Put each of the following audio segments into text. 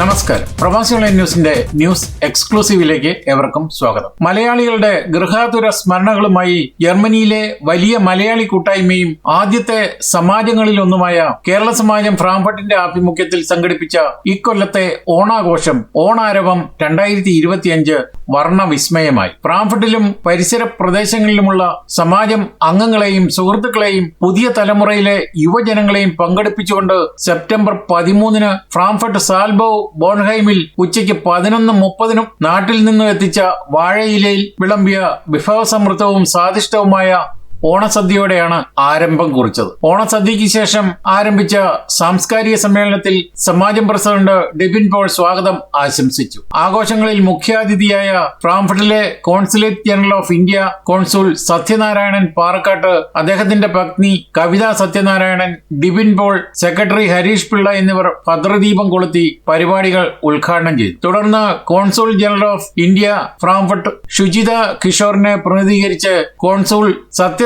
നമസ്കാരം. പ്രവാസി ഓൺലൈൻ ന്യൂസിന്റെ ന്യൂസ് എക്സ്ക്ലൂസീവിലേക്ക് ഏവർക്കും സ്വാഗതം. മലയാളികളുടെ ഗൃഹാതുര സ്മരണകളുമായി ജർമ്മനിയിലെ വലിയ മലയാളി കൂട്ടായ്മയും ആദ്യത്തെ സമാജങ്ങളിലൊന്നുമായ കേരള സമാജം ഫ്രാങ്ക്ഫർട്ടിന്റെ ആഭിമുഖ്യത്തിൽ സംഘടിപ്പിച്ച ഇക്കൊല്ലത്തെ ഓണാഘോഷം ഓണാരവം രണ്ടായിരത്തി ഇരുപത്തിയഞ്ച് വർണവിസ്മയമായി. ഫ്രാങ്ക്ഫർട്ടിലും പരിസര പ്രദേശങ്ങളിലുമുള്ള സമാജം അംഗങ്ങളെയും സുഹൃത്തുക്കളെയും പുതിയ തലമുറയിലെ യുവജനങ്ങളെയും പങ്കെടുപ്പിച്ചുകൊണ്ട് സെപ്റ്റംബർ പതിമൂന്നിന് ഫ്രാങ്ക്ഫർട്ട് സാൽബോ ബോൺഹൈമിൽ ഉച്ചയ്ക്ക് പതിനൊന്ന് മുപ്പതിനും നാട്ടിൽ നിന്നും എത്തിച്ച വാഴയിലയിൽ വിളമ്പിയ വിഭവസമൃദ്ധവും സ്വാദിഷ്ടവുമായ ഓണസദ്യയോടെയാണ് ആരംഭം കുറിച്ചത്. ഓണസദ്യയ്ക്ക് ശേഷം ആരംഭിച്ച സാംസ്കാരിക സമ്മേളനത്തിൽ സമാജം പ്രസിഡന്റ് ഡെബിൻ പോൾ സ്വാഗതം ആശംസിച്ചു. ആഘോഷങ്ങളിൽ മുഖ്യാതിഥിയായ ഫ്രാംഫർട്ടിലെ consulate general of India consul Sathyanarayanan Parakkat അദ്ദേഹത്തിന്റെ പത്നി കവിത സത്യനാരായണൻ ഡിബിൻ പോൾ സെക്രട്ടറി ഹരീഷ് പിള്ള എന്നിവർ ഭദ്രദീപം കൊളുത്തി പരിപാടികൾ ഉദ്ഘാടനം ചെയ്തു. തുടർന്ന് consul general of India Frankfurt Suchitha കിഷോറിനെ പ്രതിനിധീകരിച്ച് കോൺസുൽ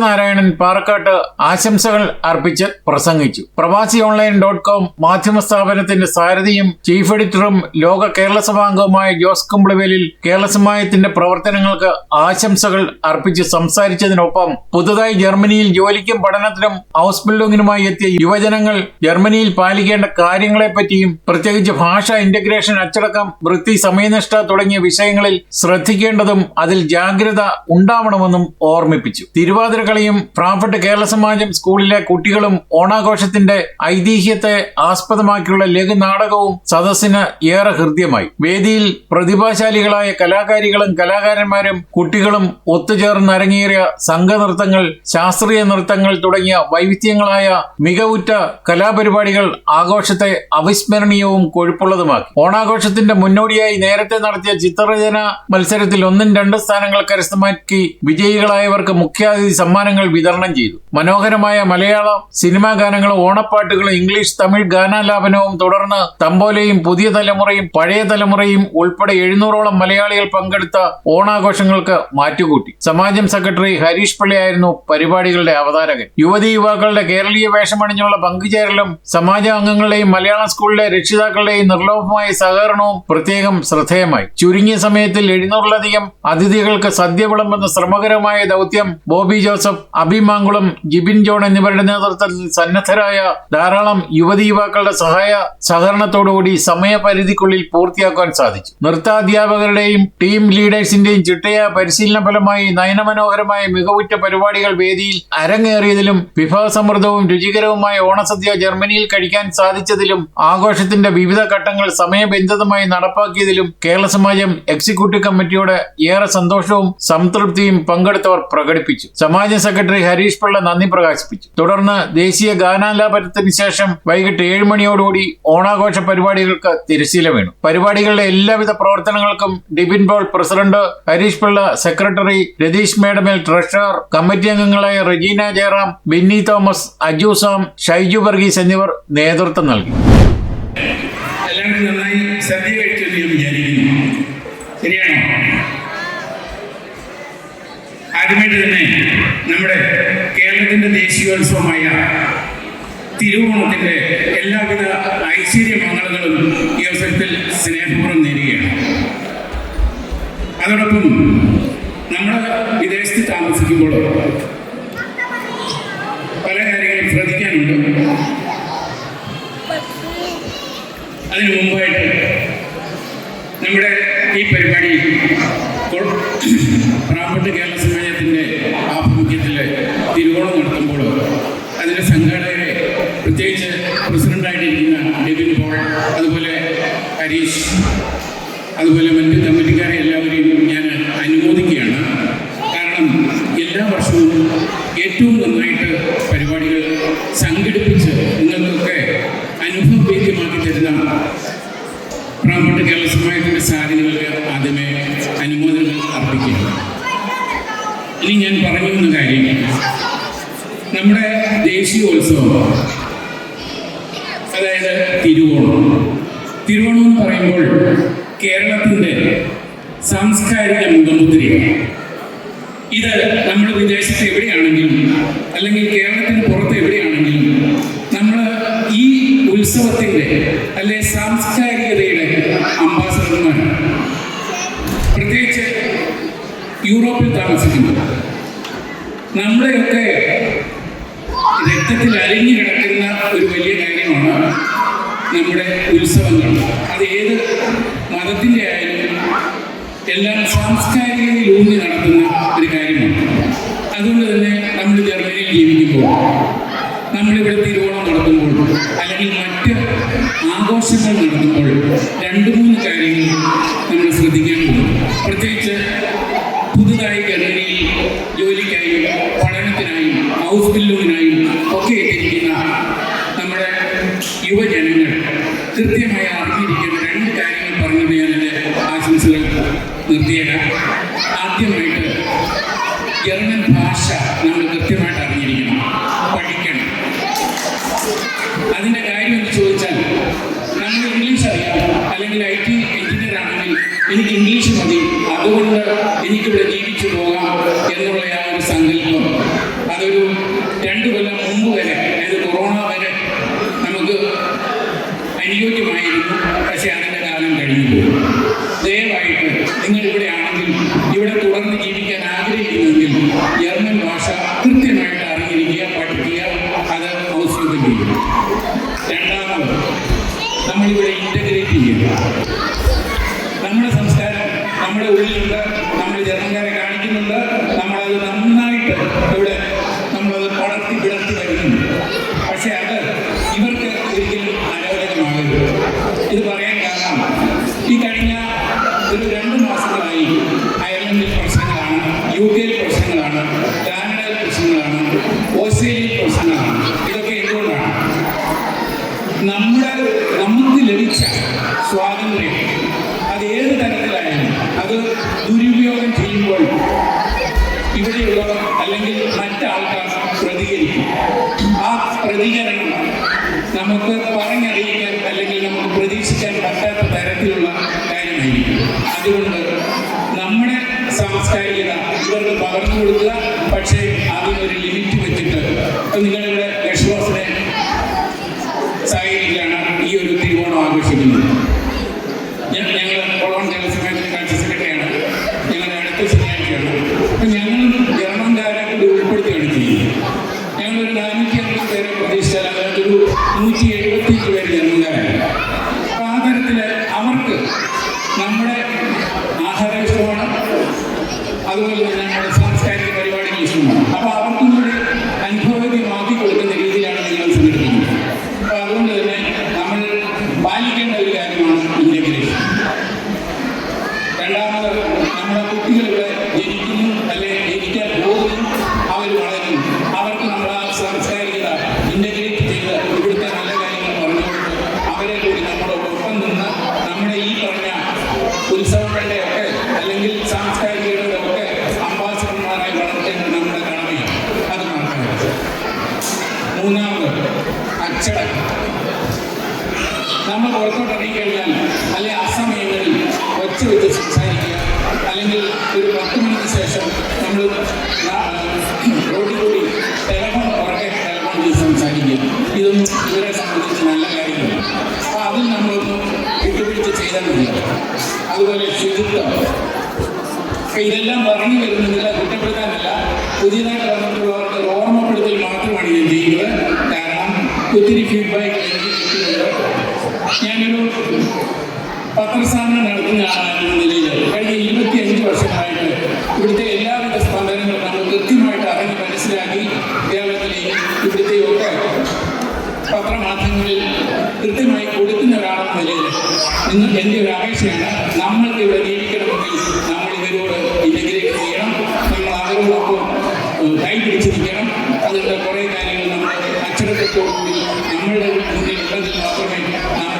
സത്യനാരായണൻ പാറക്കാട്ട് ആശംസകൾ അർപ്പിച്ച് പ്രസംഗിച്ചു. പ്രവാസി ഓൺലൈൻ ഡോട്ട് കോം മാധ്യമ സ്ഥാപനത്തിന്റെ സാരഥിയും ചീഫ് എഡിറ്ററും ലോക കേരള സഭാംഗവുമായ ജോസ് കുംബ്ലവേലിൽ കേരള സമായത്തിന്റെ പ്രവർത്തനങ്ങൾക്ക് ആശംസകൾ അർപ്പിച്ച് സംസാരിച്ചതിനൊപ്പം പുതുതായി ജർമ്മനിയിൽ ജോലിക്കും പഠനത്തിനും ഹൗസ് ബിൽഡിംഗിനുമായി എത്തിയ യുവജനങ്ങൾ ജർമ്മനിയിൽ പാലിക്കേണ്ട കാര്യങ്ങളെപ്പറ്റിയും പ്രത്യേകിച്ച് ഭാഷ ഇന്റഗ്രേഷൻ അച്ചടക്കം വൃത്തി സമയനിഷ്ഠ തുടങ്ങിയ വിഷയങ്ങളിൽ ശ്രദ്ധിക്കേണ്ടതും അതിൽ ജാഗ്രത ഉണ്ടാവണമെന്നും ഓർമ്മിപ്പിച്ചു. തിരുവാതിര കളിയും ഫ്രാങ്ക്ഫർട്ട് കേരള സമാജം സ്കൂളിലെ കുട്ടികളും ഓണാഘോഷത്തിന്റെ ഐതിഹ്യത്തെ ആസ്പദമാക്കിയുള്ള ലഘു നാടകവും സദസ്സിന് ഏറെ ഹൃദ്യമായി. വേദിയിൽ പ്രതിഭാശാലികളായ കലാകാരികളും കലാകാരന്മാരും കുട്ടികളും ഒത്തുചേർന്ന് അരങ്ങേറിയ സംഘനൃത്തങ്ങൾ ശാസ്ത്രീയ നൃത്തങ്ങൾ തുടങ്ങിയ വൈവിധ്യങ്ങളായ മികവുറ്റ കലാപരിപാടികൾ ആഘോഷത്തെ അവിസ്മരണീയവും കൊഴുപ്പുള്ളതുമാക്കി. ഓണാഘോഷത്തിന്റെ മുന്നോടിയായി നേരത്തെ നടത്തിയ ചിത്രരചന മത്സരത്തിൽ ഒന്നും രണ്ട് സ്ഥാനങ്ങൾ കരസ്ഥമാക്കി വിജയികളായവർക്ക് മുഖ്യാതിഥി സമ്മാനങ്ങൾ വിതരണം ചെയ്തു. മനോഹരമായ മലയാളം സിനിമാ ഗാനങ്ങളും ഓണപ്പാട്ടുകളും ഇംഗ്ലീഷ് തമിഴ് ഗാനാലാപനവും തുടർന്ന് തമ്പോലയും പുതിയ തലമുറയും പഴയ തലമുറയും ഉൾപ്പെടെ എഴുന്നൂറോളം മലയാളികൾ പങ്കെടുത്ത ഓണാഘോഷങ്ങൾക്ക് മാറ്റുകൂട്ടി. സമാജം സെക്രട്ടറി ഹരീഷ് പിള്ളയായിരുന്നു പരിപാടികളുടെ അവതാരകൻ. യുവതി യുവാക്കളുടെ കേരളീയ വേഷമണിഞ്ഞുള്ള പങ്കുചേരലും സമാജ അംഗങ്ങളുടെയും മലയാള സ്കൂളിലെ രക്ഷിതാക്കളുടെയും നിർലോഭമായ സഹകരണവും പ്രത്യേകം ശ്രദ്ധേയമായി. ചുരുങ്ങിയ സമയത്തിൽ എഴുന്നൂറിലധികം അതിഥികൾക്ക് സദ്യ വിളമ്പുന്ന ശ്രമകരമായ ദൗത്യം Bobby Joseph Abhimankulam Jibin John എന്നിവരുടെ നേതൃത്വത്തിൽ സന്നദ്ധരായ ധാരാളം യുവതി യുവാക്കളുടെ സഹായ സഹകരണത്തോടുകൂടി സമയപരിധിക്കുള്ളിൽ പൂർത്തിയാക്കാൻ സാധിച്ചു. നൃത്താധ്യാപകരുടെയും ടീം ലീഡേഴ്സിന്റെയും ചിട്ടയായ പരിശീലന ഫലമായി നയനമനോഹരമായ മികവുറ്റ പരിപാടികൾ വേദിയിൽ അരങ്ങേറിയതിലും വിഭവസമൃദ്ധവും രുചികരവുമായ ഓണസദ്യ ജർമ്മനിയിൽ കഴിക്കാൻ സാധിച്ചതിലും ആഘോഷത്തിന്റെ വിവിധ ഘട്ടങ്ങൾ സമയബന്ധിതമായി നടപ്പാക്കിയതിലും കേരള സമാജം എക്സിക്യൂട്ടീവ് കമ്മിറ്റിയോട് ഏറെ സന്തോഷവും സംതൃപ്തിയും പങ്കെടുത്തവർ പ്രകടിപ്പിച്ചു. സമാജ സെക്രട്ടറി ഹരീഷ് പിള്ള നന്ദി പ്രകാശിപ്പിച്ചു. തുടർന്ന് ദേശീയ ഗാനാലാപനത്തിന് ശേഷം വൈകിട്ട് ഏഴ് മണിയോടുകൂടി ഓണാഘോഷ പരിപാടികൾക്ക് തിരശീല വീണു. പരിപാടികളുടെ എല്ലാവിധ പ്രവർത്തനങ്ങൾക്കും Dibin Paul president Harish Pillai secretary Ratheesh Medamel treasurer committee അംഗങ്ങളായ Regina Jayaram Binny Thomas Aju Sam Shaiju Varghese എന്നിവർ നേതൃത്വം നൽകി. എല്ലാവരും നന്നായി ശരിയാണോ? ആദ്യമായിട്ട് തന്നെ നമ്മുടെ കേരളത്തിന്റെ ദേശീയോത്സവമായ തിരുവോണത്തിന്റെ എല്ലാവിധ ഐശ്വര്യ മംഗളങ്ങളും ഈ അവസരത്തിൽ സ്നേഹപൂർവം നേരുകയാണ്. അതോടൊപ്പം നമ്മൾ വിദേശത്ത് താമസിക്കുമ്പോൾ പല കാര്യങ്ങളും ശ്രദ്ധിക്കാനുണ്ട്. അതിനു മുമ്പായിട്ട് നമ്മുടെ ഈ പരിപാടി പ്രാമ്പട്ട് കേരള സമാജത്തിന്റെ ആഭിമുഖ്യത്തിൽ തിരുവോണം നടത്തുമ്പോൾ അതിന്റെ സംഘാടകരെ പ്രത്യേകിച്ച് പ്രസിഡന്റായിട്ടിരിക്കുന്ന നിതിൻ പോൾ അതുപോലെ ഹരീഷ് അതുപോലെ മറ്റ് കമ്മിറ്റിക്കാരെ എല്ലാവരെയും ഞാൻ അനുമോദിക്കുകയാണ്. കാരണം എല്ലാ വർഷവും ഏറ്റവും നന്നായിട്ട് പരിപാടികൾ സംഘടിപ്പിച്ച് നിങ്ങൾക്കൊക്കെ അനുഭവവേദ്യമാക്കി തരുന്ന പ്രാമ്പട്ട് കേരള സമയത്തിന്റെ സാധ്യതകൾക്ക് ആദ്യമേ അനുമോദനങ്ങൾ അർപ്പിക്കുക ഇനി ഞാൻ പറഞ്ഞു വന്ന കാര്യം നമ്മുടെ ദേശീയോത്സവം അതായത് തിരുവോണം. തിരുവോണം എന്ന് പറയുമ്പോൾ കേരളത്തിന്റെ സാംസ്കാരിക മുഖമുദ്രയാണ്. ഇത് നമ്മൾ വിദേശത്ത് എവിടെയാണെങ്കിലും അല്ലെങ്കിൽ കേരളത്തിന് പുറത്ത് എവിടെയാണെങ്കിലും നമ്മൾ ഈ ഉത്സവത്തിന്റെ അല്ലെ സാംസ്കാരികതയുടെ അംബാസഡർമാരാണ്. പ്രത്യേകിച്ച് യൂറോപ്പിൽ താമസിക്കുന്നു നമ്മുടെയൊക്കെ രക്തത്തിൽ അലിഞ്ഞു കിടക്കുന്ന ഒരു വലിയ കാര്യമാണ് നമ്മുടെ ഉത്സവങ്ങൾ അത് ഏത് മതത്തിന്റെ ആയാലും എല്ലാം സാംസ്കാരികതയിൽ ഊന്നി നടത്തുന്ന ഒരു കാര്യമാണ്. അതുകൊണ്ട് തന്നെ നമ്മൾ ജർമ്മനിയിൽ ജീവിക്കുമ്പോൾ നമ്മളിവിടെ തിരുവോണം നടത്തുമ്പോൾ അല്ലെങ്കിൽ മറ്റ് ആഘോഷങ്ങൾ നടത്തുമ്പോൾ രണ്ട് മൂന്ന് കാര്യങ്ങൾ നമ്മൾ ശ്രദ്ധിക്കാൻ ശ്രദ്ധിക്കേണ്ടതുണ്ട്. പ്രത്യേകിച്ച് പുതുതായി ജർമ്മനിയിൽ ജോലിക്കായും പഠനത്തിനായും ഹൗസ് ബില്ലുവിനായും ഒക്കെ എത്തിയിരിക്കുന്ന നമ്മുടെ യുവജനങ്ങൾ കൃത്യമായി അറിഞ്ഞിരിക്കുന്ന രണ്ട് കാര്യങ്ങൾ പറഞ്ഞത് ഞാൻ എന്റെ ആശംസകൾ നിർത്തിയേക്കാം. ആദ്യമായിട്ട് ജർമ്മൻ ഭാഷ നമ്മൾ കൃത്യമായിട്ട് അറിഞ്ഞിരിക്കണം. പഠിക്കണം. അതിന്റെ കാര്യം എന്ന് ചോദിച്ചാൽ നമ്മൾ ഇംഗ്ലീഷ് അറിയാം. അല്ലെങ്കിൽ ഐ ടി എഞ്ചിനീയർ ആണെങ്കിൽ എനിക്ക് ഇംഗ്ലീഷ് മതി. എനിക്കിവിടെ ജീവിച്ചു പോകാം എന്നുള്ള ആ ഒരു സങ്കല്പം. അതൊരു രണ്ടു കൊല്ലം മുമ്പ് വരെ അതായത് കൊറോണ വരെ നമുക്ക് അനുയോജ്യമായിരുന്നു. പക്ഷേ അതിന്റെ കാലം കഴിഞ്ഞു. ദയവായിട്ട് നിങ്ങൾ ഇവിടെ ആണെങ്കിൽ ഇവിടെ തുടർന്ന് ജീവിക്കാൻ ആഗ്രഹിക്കുന്നെങ്കിൽ ജർമ്മൻ ഭാഷ കൃത്യമായിട്ട് അറിഞ്ഞിരിക്കുക പഠിക്കുക അത് ഔഷധം രണ്ടാമത് നമ്മളിവിടെ ഇന്റഗ്രേറ്റ് ചെയ്യുക. നമ്മുടെ സംസ്കാരം നമ്മുടെ ഉള്ളിലുണ്ട് പ്രതികരണം നമുക്ക് പറഞ്ഞറിയിക്കാൻ അല്ലെങ്കിൽ നമുക്ക് പ്രതീക്ഷിക്കാൻ പറ്റാത്ത തരത്തിലുള്ള കാര്യമായിരിക്കും. അതുകൊണ്ട് നമ്മുടെ സാംസ്കാരികത ഇവർക്ക് പകർന്നു കൊടുക്കുക. പക്ഷേ അതിനൊരു ലിമിറ്റ് വെച്ചിട്ട് ഇപ്പം നമ്മുടെ ആഹാര ഇഷ്ടമാണ് അതുപോലെ തന്നെ നമ്മൾ പുറത്തോട്ട് ഇറങ്ങിക്കഴിഞ്ഞാൽ അല്ലെ അസമയങ്ങളിൽ ഒച്ച വെച്ച് സംസാരിക്കുക അല്ലെങ്കിൽ ഒരു പത്ത് മണിക്ക് ശേഷം നമ്മൾ റോഡിൽ കൂടി ടെലഫോൺ പുറകെ ടെലഫോൺ ചെയ്ത് സംസാരിക്കുക. ഇതൊന്നും ഇവരെ സംബന്ധിച്ച് നല്ല കാര്യങ്ങളല്ല അപ്പോൾ അതിൽ നമ്മളൊന്നും വിട്ടുപിടിച്ച് ചെയ്താൽ മതി. അതുപോലെ ശുചിത്വം. അപ്പൊ ഇതെല്ലാം പറഞ്ഞു വരുന്നതില്ല കുറ്റപ്പെടുത്താനല്ല. പുതിയതായിട്ട് വന്നിട്ടുള്ളവർക്ക് ഓർമ്മപ്പെടുത്തൽ മാത്രമാണ് ഞാൻ ചെയ്യുന്നത് കാരണം ഒത്തിരി ഫീഡ്ബാക്ക് ഞാനൊരു പത്രസ്ഥാപനം നടത്തുന്ന ആളാണെന്ന നിലയിൽ കഴിഞ്ഞ ഇരുപത്തി അഞ്ച് വർഷമായിട്ട് ഇവിടുത്തെ എല്ലാവിധ സ്പന്ദനങ്ങളും നമ്മൾ കൃത്യമായിട്ട് അറിഞ്ഞ് മനസ്സിലാക്കി കേരളത്തിലെ ഇവിടുത്തെ ഒക്കെ പത്രമാധ്യമങ്ങളിൽ കൃത്യമായി കൊടുക്കുന്ന ഒരാളെന്ന നിലയിൽ നിങ്ങൾ എന്റെ ഒരു അപേക്ഷയാണ് നമ്മൾക്ക് ഇവിടെ ജീവിക്കണമെങ്കിൽ നമ്മൾ ഇവരോട് ഇന്റഗ്രേറ്റ് ചെയ്യണം. നമ്മൾ അവരോടൊപ്പം കൈ പിടിച്ചിരിക്കണം. അതിന്റെ കുറേ കാര്യങ്ങൾ നമ്മൾ അച്ചടക്കത്തോടുകൂടി നമ്മളുടെ മുന്നിൽ ഉള്ളതിൽ മാത്രമേ നമ്മുടെ ഭാവി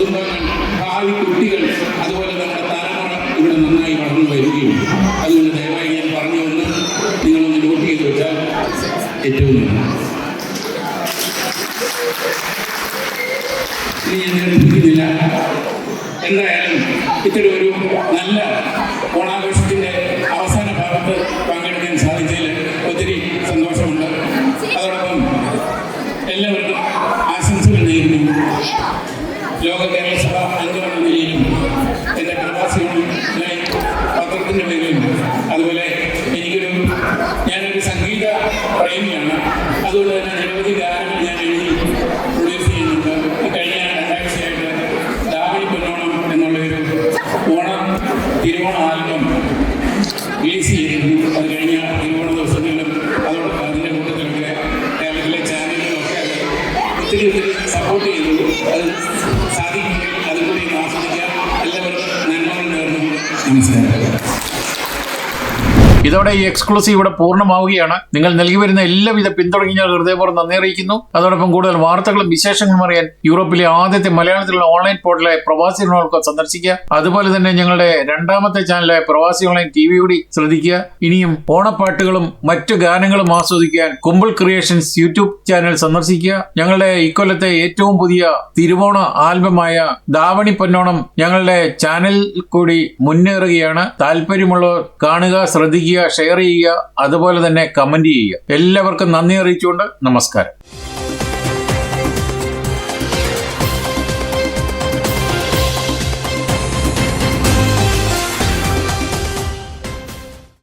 കുടുംബങ്ങൾ ഭാവി കുട്ടികൾ അതുപോലെ നമ്മുടെ തലമുറ ഇവിടെ നന്നായി വളർന്നു വരികയും അതുകൊണ്ട് ദയവായി ഞാൻ പറഞ്ഞു ഒന്ന് നിങ്ങളൊന്ന് നോട്ട് ചെയ്ത് വെച്ചാൽ ഏറ്റവും ഇനി ഞാൻ നിർബന്ധിക്കുന്നില്ല എന്തായാലും ഇത്തരം ഒരു നല്ല ഓണാഘോഷത്തിന്റെ അവസാന ഭാഗത്ത് പങ്കെടുക്കാൻ സാധിച്ചതിൽ ഒത്തിരി സന്തോഷമുണ്ട്. അതോടൊപ്പം എല്ലാവർക്കും ആശംസകൾ നേരുന്നു. యోగ కేరళ సభ అందులో ഇതോടെ ഈ എക്സ്ക്ലൂസീവ് ഇവിടെ പൂർണമാവുകയാണ്. നിങ്ങൾ നൽകി വരുന്ന എല്ലാവിധ പിന്തുടങ്ങിയ ഹൃദയപൂർവം നന്ദി അറിയിക്കുന്നു. അതോടൊപ്പം കൂടുതൽ വാർത്തകളും വിശേഷങ്ങളും അറിയാൻ യൂറോപ്പിലെ ആദ്യത്തെ മലയാളത്തിലുള്ള ഓൺലൈൻ പോർട്ടലായ പ്രവാസി ഓൺലൈൻ സന്ദർശിക്കുക. അതുപോലെ തന്നെ ഞങ്ങളുടെ രണ്ടാമത്തെ ചാനലായ പ്രവാസി ഓൺലൈൻ ടി വി കൂടി ശ്രദ്ധിക്കുക. ഇനിയും ഓണപ്പാട്ടുകളും മറ്റു ഗാനങ്ങളും ആസ്വദിക്കാൻ കുമ്പിൾ ക്രിയേഷൻസ് യൂട്യൂബ് ചാനൽ സന്ദർശിക്കുക. ഞങ്ങളുടെ ഇക്കൊല്ലത്തെ ഏറ്റവും പുതിയ തിരുവോണ ആൽബമായ ദാവണി പൊന്നോണം ഞങ്ങളുടെ ചാനൽ കൂടി മുന്നേറുകയാണ്. താല്പര്യമുള്ളവർ കാണുക ശ്രദ്ധിക്കുക. ഷെയർ ചെയ്യുക അതുപോലെ തന്നെ കമന്റ് ചെയ്യുക. എല്ലാവർക്കും നന്ദി അറിയിച്ചുകൊണ്ട് നമസ്കാരം.